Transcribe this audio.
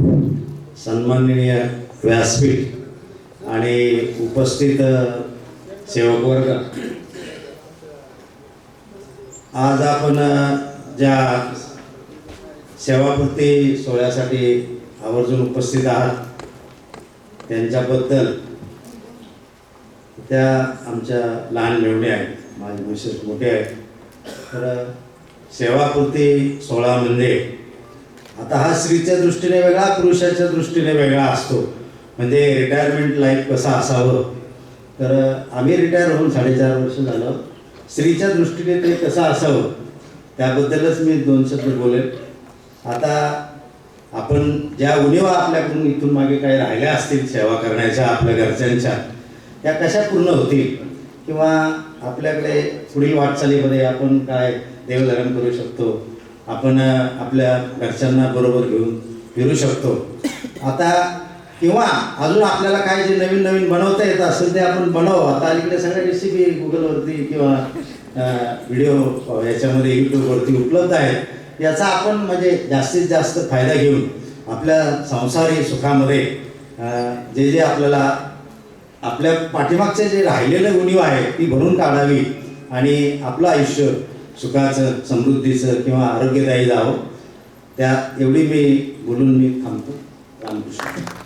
सन्माननीय व्यासपीठ आणि उपस्थित अ, सेवक वर्ग. आज आपण ज्या सेवापूर्ती सोहळ्यासाठी आवर्जून उपस्थित आहात त्यांच्याबद्दल त्या आमच्या लहान मेवणे आहेत माझे विशेष मोठे आहेत. तर सेवापूर्ती सोहळा म्हणजे आता हा स्त्रीच्या दृष्टीने वेगळा पुरुषाच्या दृष्टीने वेगळा असतो. म्हणजे रिटायरमेंट लाईफ कसं असावं? तर आम्ही रिटायर होऊन साडेचार वर्ष झालं. स्त्रीच्या दृष्टीने ते कसं असावं? त्याबद्दलच मी दोन शब्द बोलेन. आता आपण ज्या उणीवा आपल्याकडून इथून मागे काही राहिल्या असतील सेवा करण्याच्या आपल्या घरच्यांच्या त्या कशा पूर्ण होतील? किंवा आपल्याकडे पुढील वाटचालीमध्ये आपण काय देवधर्म करू शकतो? आपण आपल्या घरच्यांना बरोबर घेऊन फिरू शकतो. आता किंवा अजून आपल्याला काय जे नवीन नवीन बनवता येत असेल ते आपण बनव. आता अलीकडे सगळ्या रेसिपी गुगलवरती किंवा व्हिडिओ याच्यामध्ये यूट्यूबवरती उपलब्ध आहेत. याचा आपण म्हणजे जास्तीत जास्त फायदा घेऊन आपल्या संसारी सुखामध्ये जे जे आपल्याला आपल्या पाठीमागचे जे राहिलेले उणीव आहे ती भरून काढावी आणि आपलं आयुष्य सुखाचं समृद्धीचं किंवा आरोग्यदायी जावं त्या एवढी मी बोलून मी थांबतो. रामकृष्ण.